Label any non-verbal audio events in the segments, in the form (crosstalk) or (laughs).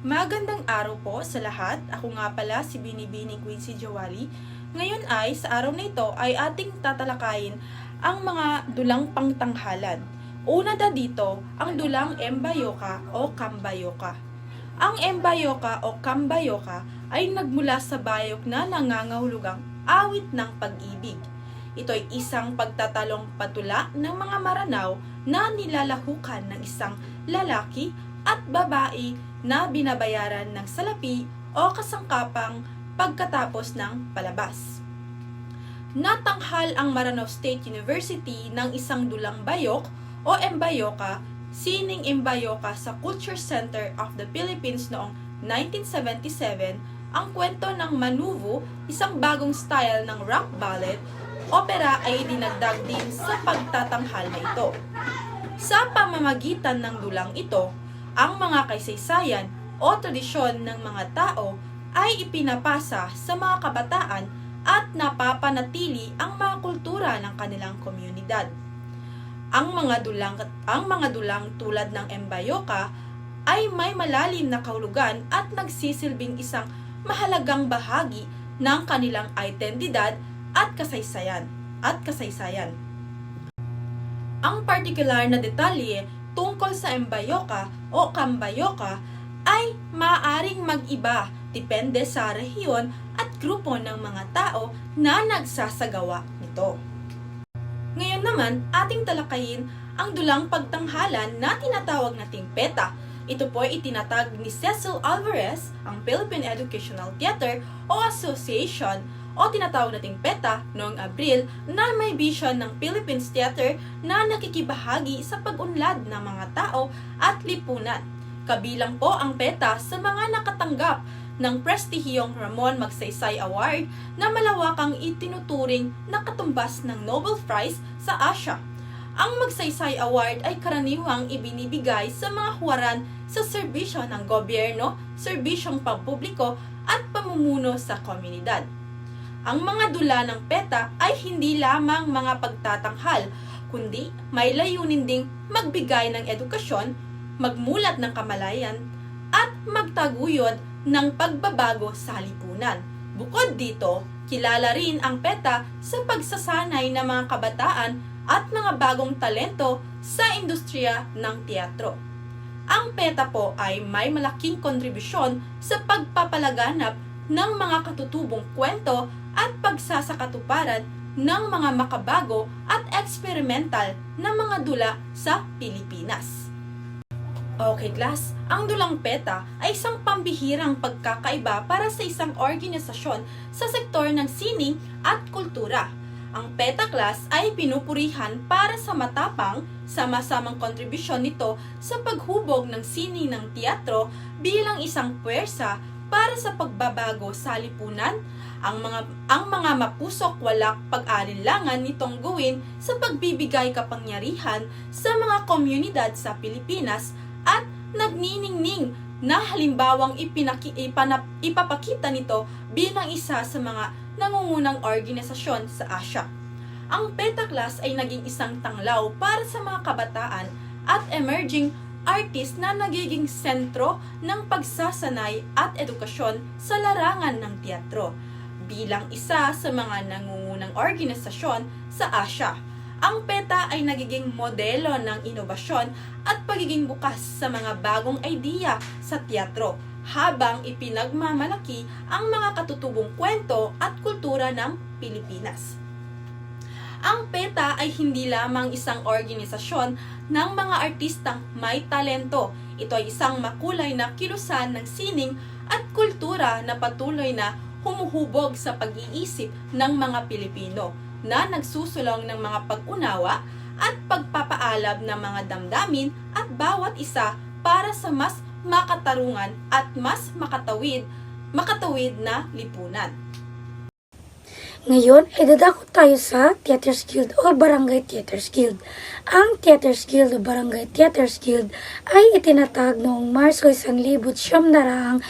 Magandang araw po sa lahat. Ako nga pala si Binibini Quincy Jawali. Ngayon ay, sa araw na ito, ay ating tatalakayin ang mga dulang pangtanghalan. Una na dito, ang dulang Embayoka o Kambayoka. Ang Embayoka o Kambayoka ay nagmula sa bayok na nangangahulugang awit ng pag-ibig. Ito ay isang pagtatalong patula ng mga maranaw na nilalahukan ng isang lalaki at babae na binabayaran ng salapi o kasangkapang pagkatapos ng palabas. Natanghal ang Maranao State University ng isang dulang bayok o embayoka, sining embayoka sa Culture Center of the Philippines noong 1977 ang kwento ng Manuvo, isang bagong style ng rock ballad, opera ay dinagdag din sa pagtatanghal na ito. Sa pamamagitan ng dulang ito, ang mga kaysaysayan o tradisyon ng mga tao ay ipinapasa sa mga kabataan at napapanatili ang mga kultura ng kanilang komunidad. Ang mga dulang ang mga dulang tulad ng Embayoka ay may malalim na kahulugan at nagsisilbing isang mahalagang bahagi ng kanilang identidad at kasaysayan at kasaysayan. Ang partikular na detalye tungkol sa embayoka o kambayoka ay maaaring mag-iba depende sa rehiyon at grupo ng mga tao na nagsasagawa nito. Ngayon naman, ating talakayin ang dulang pagtanghalan na tinatawag nating PETA. Ito po ay itinatag ni Cecil Alvarez, ang Philippine Educational Theater o Association o tinatawag nating PETA noong Abril na may vision ng Philippines Theater na nakikibahagi sa pag-unlad ng mga tao at lipunan. Kabilang po ang PETA sa mga nakatanggap ng prestihiyong Ramon Magsaysay Award na malawakang itinuturing na katumbas ng Nobel Prize sa Asia. Ang Magsaysay Award ay karaniwang ibinibigay sa mga huwaran sa serbisyo ng gobyerno, serbisyong pampubliko at pamumuno sa komunidad. Ang mga dula ng PETA ay hindi lamang mga pagtatanghal, kundi may layunin ding magbigay ng edukasyon, magmulat ng kamalayan, at magtaguyod ng pagbabago sa lipunan. Bukod dito, kilala rin ang PETA sa pagsasanay ng mga kabataan at mga bagong talento sa industriya ng teatro. Ang PETA po ay may malaking kontribusyon sa pagpapalaganap ng mga katutubong kwento at pagsasakatuparan ng mga makabago at experimental na mga dula sa Pilipinas. Okay class, ang dulang PETA ay isang pambihirang pagkakaiba para sa isang organisasyon sa sektor ng sining at kultura. Ang PETA class ay pinupurihan para sa matapang, sama-samang kontribusyon nito sa paghubog ng sining ng teatro bilang isang puwersa para sa pagbabago sa lipunan, ang mga ang mga mapusok walak pag-alinlangan nitong gawin sa pagbibigay kapangyarihan sa mga komunidad sa Pilipinas at nagniningning na halimbawang ipinaki, ipanap, ipapakita nito bilang isa sa mga nangungunang organisasyon sa Asia. Ang PETA class ay naging isang tanglaw para sa mga kabataan at emerging artist na nagiging sentro ng pagsasanay at edukasyon sa larangan ng teatro bilang isa sa mga nangungunang organisasyon sa Asia. Ang PETA ay nagiging modelo ng inobasyon at pagiging bukas sa mga bagong idea sa teatro habang ipinagmamalaki ang mga katutubong kwento at kultura ng Pilipinas. Ang PETA ay hindi lamang isang organisasyon ng mga artistang may talento. Ito ay isang makulay na kilusan ng sining at kultura na patuloy na humuhubog sa pag-iisip ng mga Pilipino na nagsusulong ng mga pag-unawa at pagpapaalab ng mga damdamin at bawat isa para sa mas makatarungan at mas makatawid makatawid na lipunan. Ngayon ay dadako tayo sa Theaters Guild o Barangay Theaters Guild. Ang Theaters Guild o Barangay Theaters Guild ay itinatag noong Marso 1939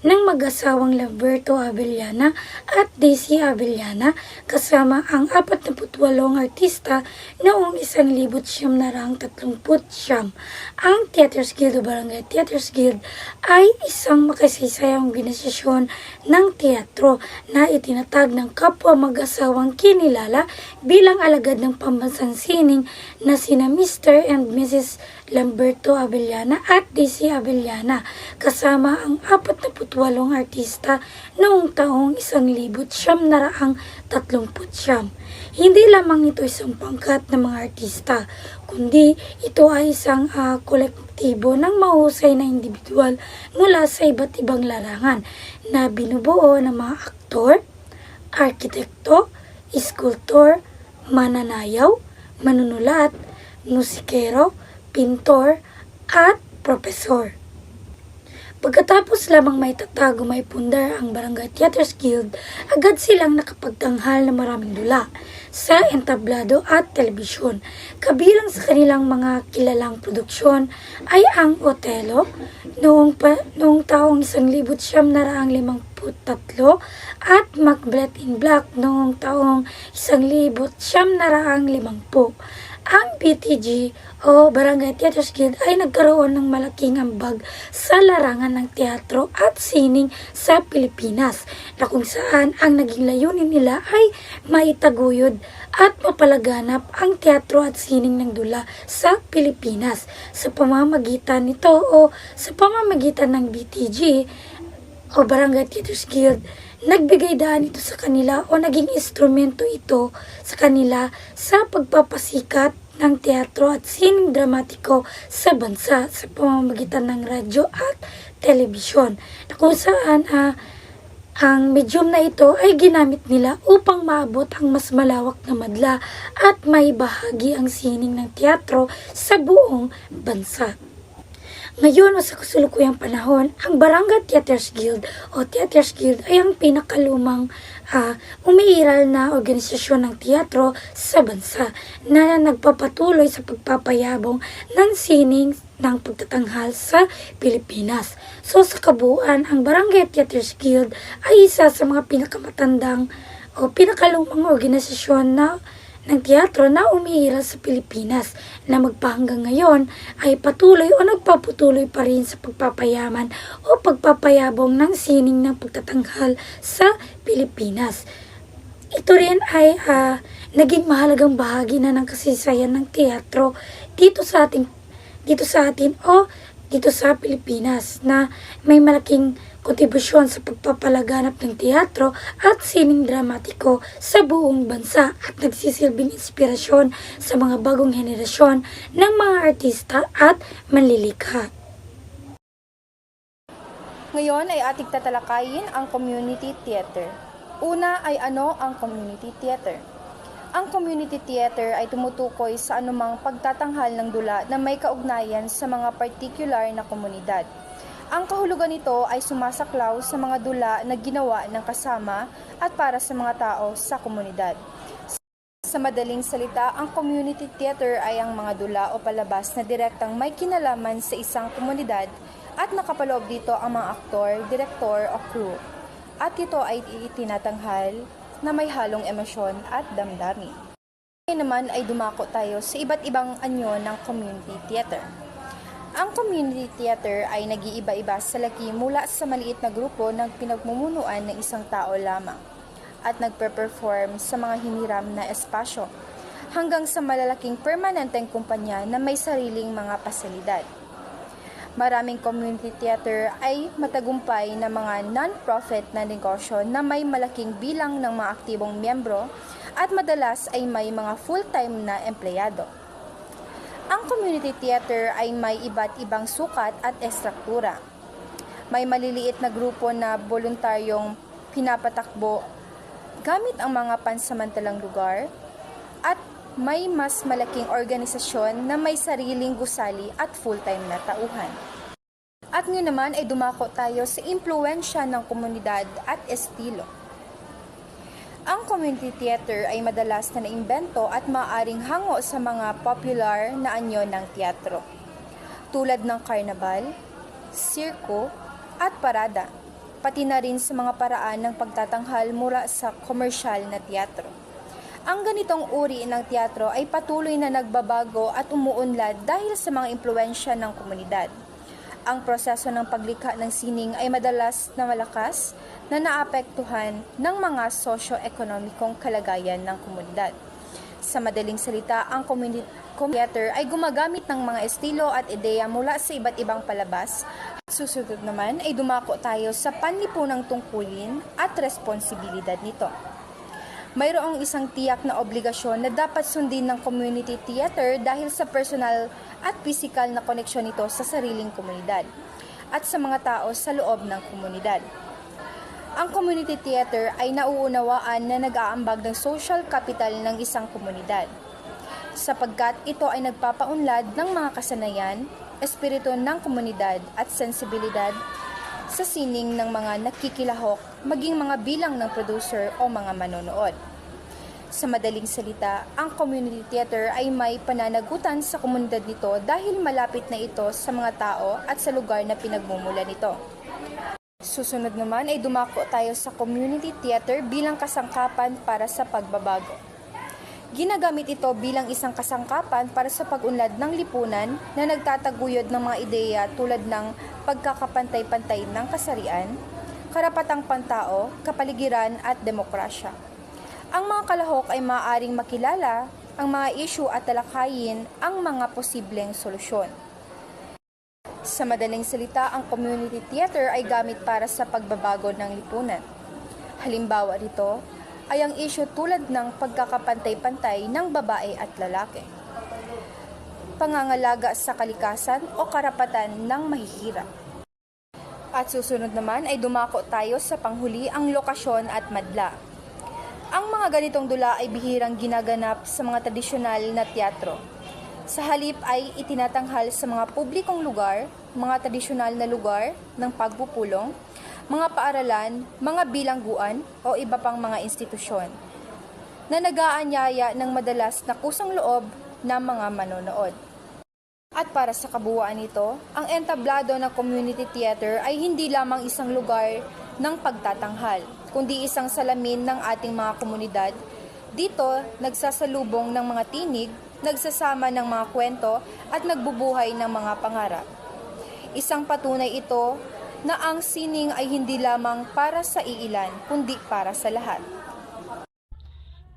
ng mag-asawang Lamberto Avellana at Daisy Avellana kasama ang 48 artista noong 1939. Ang Theaters Guild o Barangay Theaters Guild ay isang makasaysayang organisasyon ng teatro na itinatag ng kapwa mag-asawang kinilala bilang alagad ng pambansang sining na sina Mr. and Mrs. Lamberto Avellana at Daisy Avellana kasama ang 48 artista noong taong 1939. Hindi lamang ito isang pangkat ng mga artista, kundi ito ay isang ah, kolektibo ng mahusay na individual mula sa iba't ibang larangan na binubuo ng mga aktor, arkitekto, iskultor, mananayaw, manunulat, musikero, pintor, at profesor. Pagkatapos lamang may tatago may pundar ang Barangay Theaters Guild, agad silang nakapagtanghal ng maraming dula sa entablado at telebisyon. Kabilang sa kanilang mga kilalang produksyon ay ang Otelo noong, pa, noong taong 1953 at Macbeth in Black noong taong 1950. Ang BTG o Barangay Theaters Guild ay nagkaroon ng malaking ambag sa larangan ng teatro at sining sa Pilipinas na kung saan ang naging layunin nila ay maitaguyod at mapalaganap ang teatro at sining ng dula sa Pilipinas. Sa pamamagitan nito o sa pamamagitan ng BTG o Barangay Theaters Guild, nagbigay daan ito sa kanila o naging instrumento ito sa kanila sa pagpapasikat ng teatro at sining dramatiko sa bansa sa pamamagitan ng radyo at telebisyon na kung saan ah, ang medium na ito ay ginamit nila upang maabot ang mas malawak na madla at may bahagi ang sining ng teatro sa buong bansa. Ngayon sa kasulukuyang panahon, ang Barangay Theaters Guild o Theaters Guild ay ang pinakalumang ah, umiiral na organisasyon ng teatro sa bansa na nagpapatuloy sa pagpapayabong ng sining ng pagtatanghal sa Pilipinas. So sa kabuuan, ang Barangay Theaters Guild ay isa sa mga pinakamatandang o pinakalumang organisasyon na ng teatro na umiiral sa Pilipinas na magpahanggang ngayon ay patuloy o nagpaputuloy pa rin sa pagpapayaman o pagpapayabong ng sining ng pagtatanghal sa Pilipinas. Ito rin ay ah, naging mahalagang bahagi na ng kasaysayan ng teatro dito sa ating dito sa atin o dito sa Pilipinas na may malaking kontribusyon sa pagpapalaganap ng teatro at sining dramatiko sa buong bansa at nagsisilbing inspirasyon sa mga bagong henerasyon ng mga artista at manlilikha. Ngayon ay ating tatalakayin ang community theater. Una ay ano ang community theater? Ang community theater ay tumutukoy sa anumang pagtatanghal ng dula na may kaugnayan sa mga particular na komunidad. Ang kahulugan nito ay sumasaklaw sa mga dula na ginawa ng kasama at para sa mga tao sa komunidad. Sa madaling salita, ang community theater ay ang mga dula o palabas na direktang may kinalaman sa isang komunidad at nakapaloob dito ang mga aktor, direktor o crew. At ito ay itinatanghal na may halong emosyon at damdamin. Ngayon naman ay dumako tayo sa iba't ibang anyo ng community theater. Ang community theater ay nag-iiba-iba sa laki mula sa maliit na grupo ng pinagmumunuan ng isang tao lamang at nagpe-perform sa mga hiniram na espasyo hanggang sa malalaking permanenteng kumpanya na may sariling mga pasilidad. Maraming community theater ay matagumpay na mga non-profit na negosyo na may malaking bilang ng mga aktibong miyembro at madalas ay may mga full-time na empleyado. Ang community theater ay may iba't ibang sukat at estruktura. May maliliit na grupo na voluntaryong pinapatakbo gamit ang mga pansamantalang lugar may mas malaking organisasyon na may sariling gusali at full-time na tauhan. At ngayon naman ay dumako tayo sa impluensya ng komunidad at estilo. Ang community theater ay madalas na naimbento at maaring hango sa mga popular na anyo ng teatro. Tulad ng karnabal, sirko, at parada, pati na rin sa mga paraan ng pagtatanghal mula sa komersyal na teatro. Ang ganitong uri ng teatro ay patuloy na nagbabago at umuunlad dahil sa mga impluensya ng komunidad. Ang proseso ng paglikha ng sining ay madalas na malakas na naapektuhan ng mga sosyo-ekonomikong kalagayan ng komunidad. Sa madaling salita, ang community theater ay gumagamit ng mga estilo at ideya mula sa iba't ibang palabas. Susunod naman ay dumako tayo sa panlipunang tungkulin at responsibilidad nito. Mayroong isang tiyak na obligasyon na dapat sundin ng community theater dahil sa personal at physical na koneksyon nito sa sariling komunidad at sa mga tao sa loob ng komunidad. Ang community theater ay nauunawaan na nag-aambag ng social capital ng isang komunidad sapagkat ito ay nagpapaunlad ng mga kasanayan, espiritu ng komunidad at sensibilidad sa sining ng mga nakikilahok maging mga bilang ng producer o mga manonood. Sa madaling salita, ang community theater ay may pananagutan sa komunidad nito dahil malapit na ito sa mga tao at sa lugar na pinagmumula nito. Susunod naman ay dumako tayo sa community theater bilang kasangkapan para sa pagbabago. Ginagamit ito bilang isang kasangkapan para sa pag-unlad ng lipunan na nagtataguyod ng mga ideya tulad ng pagkakapantay-pantay ng kasarian, karapatang pantao, kapaligiran at demokrasya. Ang mga kalahok ay maaaring makilala ang mga isyu at talakayin ang mga posibleng solusyon. Sa madaling salita, ang community theater ay gamit para sa pagbabago ng lipunan. Halimbawa rito ay ang isyu tulad ng pagkakapantay-pantay ng babae at lalaki. Pangangalaga sa kalikasan o karapatan ng mahihirap. At susunod naman ay dumako tayo sa panghuli ang lokasyon at madla. Ang mga ganitong dula ay bihirang ginaganap sa mga tradisyonal na teatro. Sa halip ay itinatanghal sa mga publikong lugar, mga tradisyonal na lugar ng pagpupulong, mga paaralan, mga bilangguan o iba pang mga institusyon na nagaanyaya ng madalas na kusang loob ng mga manonood. At para sa kabuuan nito, ang entablado ng community theater ay hindi lamang isang lugar ng pagtatanghal, kundi isang salamin ng ating mga komunidad. Dito, nagsasalubong ng mga tinig, nagsasama ng mga kwento at nagbubuhay ng mga pangarap. Isang patunay ito na ang sining ay hindi lamang para sa iilan, kundi para sa lahat.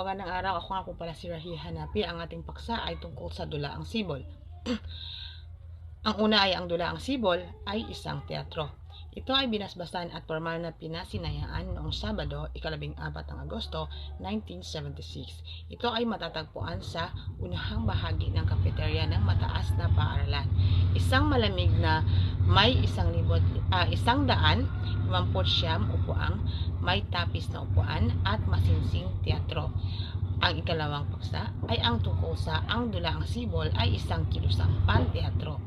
Magandang araw, ako nga po pala si Rahi Hanapi. Ang ating paksa ay tungkol sa dulaang sibol. (clears throat) ang una ay ang dulaang sibol ay isang teatro. Ito ay binasbasan at formal na pinasinayaan noong Sabado, ikalabing apat ng Agosto, 1976. Ito ay matatagpuan sa unahang bahagi ng kafeterya ng mataas na paaralan. Isang malamig na may isang libot, ah, isang daan, limamput siyam upuang, may tapis na upuan at masinsing teatro. Ang ikalawang paksa ay ang tungkol sa Ang Dulaang Sibol ay isang kilusang panteatro.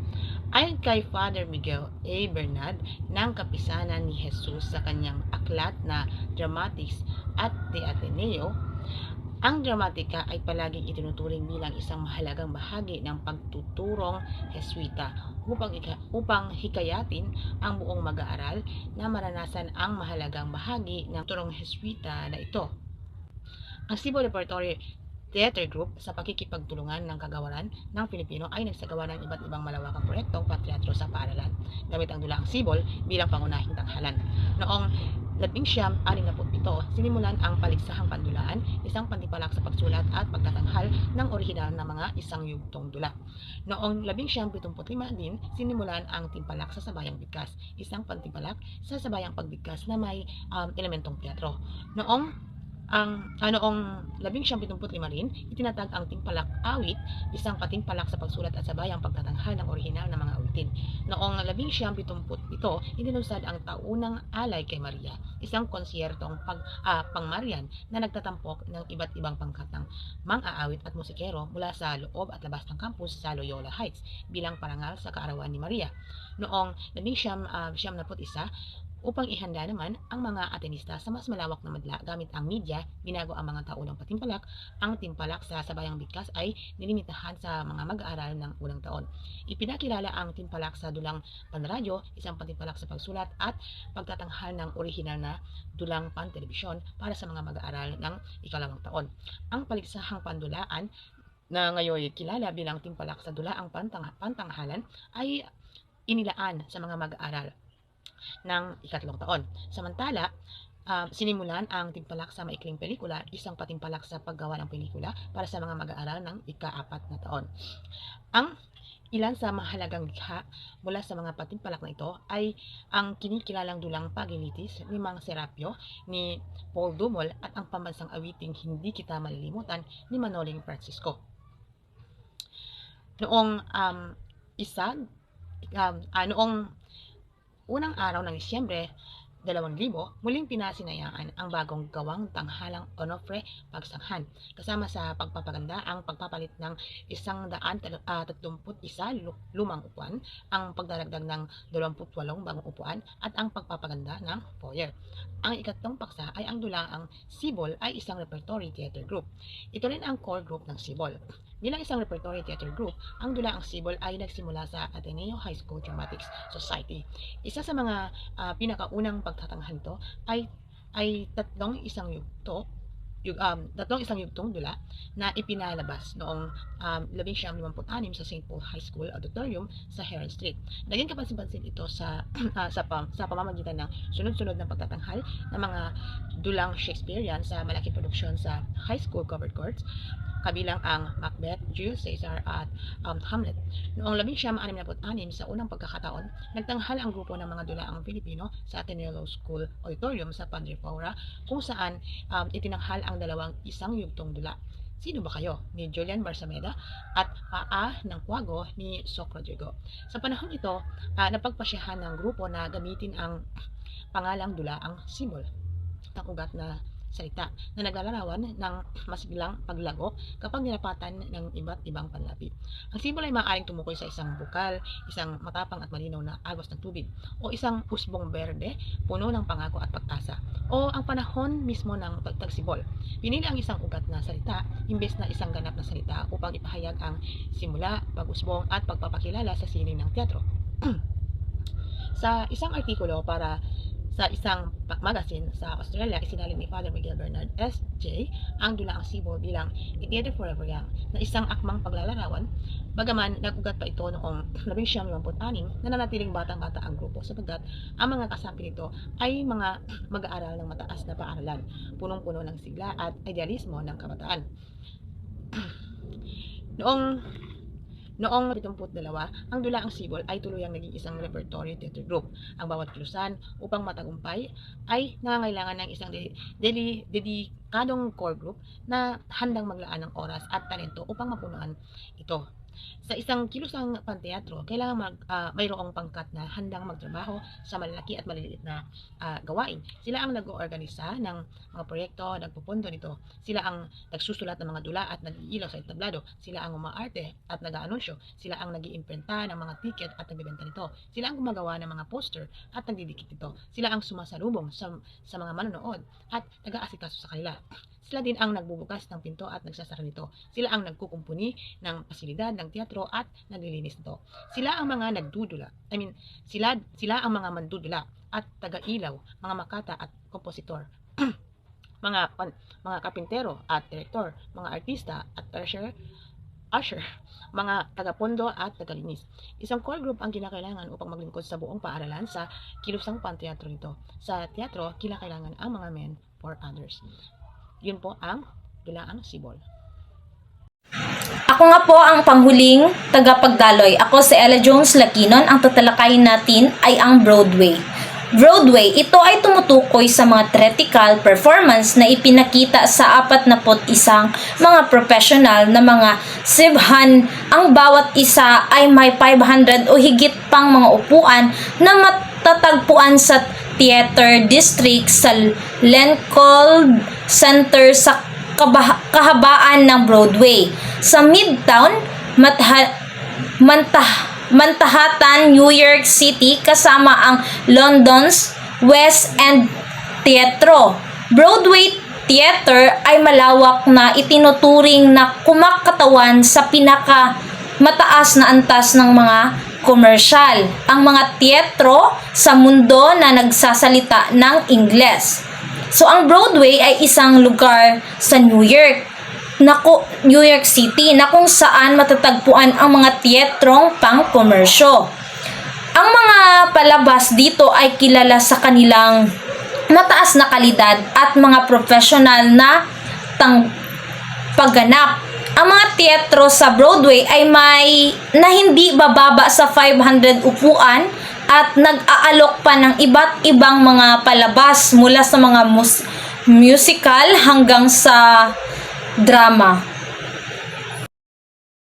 Ayon kay Father Miguel A. Bernard ng Kapisanan ni Jesus sa kanyang aklat na Dramatics at The Ateneo, ang dramatika ay palaging itinuturing bilang isang mahalagang bahagi ng pagtuturong Heswita upang, upang hikayatin ang buong mag-aaral na maranasan ang mahalagang bahagi ng turong Heswita na ito. Ang Cebu Repertory Theater Group sa pakikipagtulungan ng kagawaran ng Pilipino ay nagsagawa ng iba't ibang malawakang proyektong patriatro sa paaralan gamit ang dulaang sibol bilang pangunahing tanghalan. Noong labing siyam, aling na pito, sinimulan ang paliksahang pandulaan, isang pantipalak sa pagsulat at pagtatanghal ng orihinal na mga isang yugtong dula. Noong labing siyam, pitumput lima din, sinimulan ang timpalak sa sabayang bigkas, isang pantipalak sa sabayang pagbigkas na may um, elementong teatro. Noong ang ano ang labing siyam pitumput lima rin, itinatag ang timpalak awit, isang patimpalak sa pagsulat at sabayang pagtatanghal ng orihinal na mga awitin. Noong labing siyam pitumput pito, itinunsad ang taunang alay kay Maria, isang konsyertong pag, ah, pangmarian na nagtatampok ng iba't ibang pangkat ng mang-aawit at musikero mula sa loob at labas ng campus sa Loyola Heights bilang parangal sa kaarawan ni Maria. Noong labing siyam, ah, siyam na isa, upang ihanda naman ang mga atenista sa mas malawak na madla gamit ang media, binago ang mga taunang patimpalak. Ang timpalak sa Sabayang Bigkas ay nilimitahan sa mga mag-aaral ng unang taon. Ipinakilala ang timpalak sa dulang panradyo, isang patimpalak sa pagsulat at pagtatanghal ng orihinal na dulang pan-telebisyon para sa mga mag-aaral ng ikalawang taon. Ang paligsahang pandulaan na ngayon kilala bilang timpalak sa dulaang pantang pantanghalan ay inilaan sa mga mag-aaral ng ikatlong taon. Samantala, ah, sinimulan ang timpalak sa maikling pelikula, isang patimpalak sa paggawa ng pelikula para sa mga mag-aaral ng ika-apat na taon. Ang ilan sa mahalagang likha mula sa mga patimpalak na ito ay ang kinikilalang dulang pagilitis ni Mang Serapio, ni Paul Dumol at ang pambansang awiting Hindi Kita Malilimutan ni Manoling Francisco. Noong um, isa, um, ah, noong unang araw ng Disyembre 2000, muling pinasinayaan ang bagong gawang tanghalang Onofre Pagsanghan kasama sa pagpapaganda ang pagpapalit ng isang daan tatlumpu't isa lumang upuan, ang pagdaragdag ng 28 bagong upuan at ang pagpapaganda ng foyer. Ang ikatlong paksa ay ang dulaang Sibol ay isang repertory theater group. Ito rin ang core group ng Sibol. Bilang isang repertory theater group, ang dulaang Sibol ay nagsimula sa Ateneo High School Dramatics Society. Isa sa mga ah, pinakaunang pagtatanghal nito ay ay tatlong isang yugto yung um, tatlong isang yugtong dula na ipinalabas noong um, 1956 sa St. Paul High School Auditorium sa Heron Street. Naging kapansin-pansin ito sa (clears throat) ah, sa, pam, sa pamamagitan ng sunod-sunod na pagtatanghal ng mga dulang Shakespearean sa malaking produksyon sa high school covered courts kabilang ang Macbeth, Julius Caesar at um, Hamlet. Noong 1966 sa unang pagkakataon, nagtanghal ang grupo ng mga dulaang Pilipino sa Ateneo School Auditorium sa Padre Paura kung saan um, itinanghal ang dalawang isang yugtong dula. Sino ba kayo? Ni Julian Barsameda at Paa ng Kwago ni Soc Rodrigo. Sa panahon ito, uh, napagpasyahan ng grupo na gamitin ang pangalang dula ang symbol ng ugat na salita na naglalarawan ng masiglang paglago kapag nilapatan ng iba't ibang panlapi. Ang simbolo ay maaaring tumukoy sa isang bukal, isang matapang at malinaw na agos ng tubig, o isang usbong berde, puno ng pangako at pag-asa, o ang panahon mismo ng pagtagsibol. Pinili ang isang ugat na salita imbes na isang ganap na salita upang ipahayag ang simula, pag-usbong at pagpapakilala sa sining ng teatro. (clears throat) sa isang artikulo para sa isang magazine sa Australia, isinalin ni Father Miguel Bernard S.J. ang Dulaang Sibo bilang A Theater Forever Young na isang akmang paglalarawan bagaman nagugat pa ito noong (laughs) 1956 na nanatiling batang-bata ang grupo sapagkat ang mga kasapi nito ay mga (clears throat) mag-aaral ng mataas na paaralan, punong-puno ng sigla at idealismo ng kabataan. (clears throat) Noong Noong 72, ang Dulaang Sibol ay tuluyang naging isang repertory theater group. Ang bawat kilusan upang matagumpay ay nangangailangan ng isang de- deli- dedikadong core group na handang maglaan ng oras at talento upang mapunuan ito. Sa isang kilusang panteatro, kailangan mag, ah, mayroong pangkat na handang magtrabaho sa malalaki at maliliit na ah, gawain. Sila ang nag-oorganisa ng mga proyekto, nagpupundo nito. Sila ang nagsusulat ng mga dula at nag-iilaw sa entablado. Sila ang umaarte at nag-aanunsyo. Sila ang nag iimprenta ng mga ticket at nagbebenta nito. Sila ang gumagawa ng mga poster at nagdidikit nito. Sila ang sumasalubong sa, sa mga manonood at nag-aasikaso sa kanila. Sila din ang nagbubukas ng pinto at nagsasara nito. Sila ang nagkukumpuni ng pasilidad ng teatro at naglilinis nito. Sila ang mga nagdudula. I mean, sila, sila ang mga mandudula at taga-ilaw, mga makata at kompositor. (clears throat) mga pan, mga kapintero at direktor, mga artista at usher, usher, mga tagapondo at tagalinis. Isang core group ang kinakailangan upang maglingkod sa buong paaralan sa kilusang panteatro nito. Sa teatro, kinakailangan ang mga men for others. Yun po ang Dulaang Sibol. Ako nga po ang panghuling tagapagdaloy. Ako si Ella Jones Lakinon. Ang tatalakayin natin ay ang Broadway. Broadway, ito ay tumutukoy sa mga theatrical performance na ipinakita sa 41 mga professional na mga sibhan. Ang bawat isa ay may 500 o higit pang mga upuan na matatagpuan sa theater district sa Lincoln Center sa kahabaan ng Broadway. Sa Midtown, Matha- Mantah- Manhattan, New York City kasama ang London's West End Teatro. Broadway Theater ay malawak na itinuturing na kumakatawan sa pinaka mataas na antas ng mga komersyal. Ang mga teatro sa mundo na nagsasalita ng Ingles. So ang Broadway ay isang lugar sa New York na New York City na kung saan matatagpuan ang mga teatrong pang-komersyo. Ang mga palabas dito ay kilala sa kanilang mataas na kalidad at mga professional na tang pagganap. Ang mga teatro sa Broadway ay may na hindi bababa sa 500 upuan at nag-aalok pa ng iba't ibang mga palabas mula sa mga mus- musical hanggang sa drama.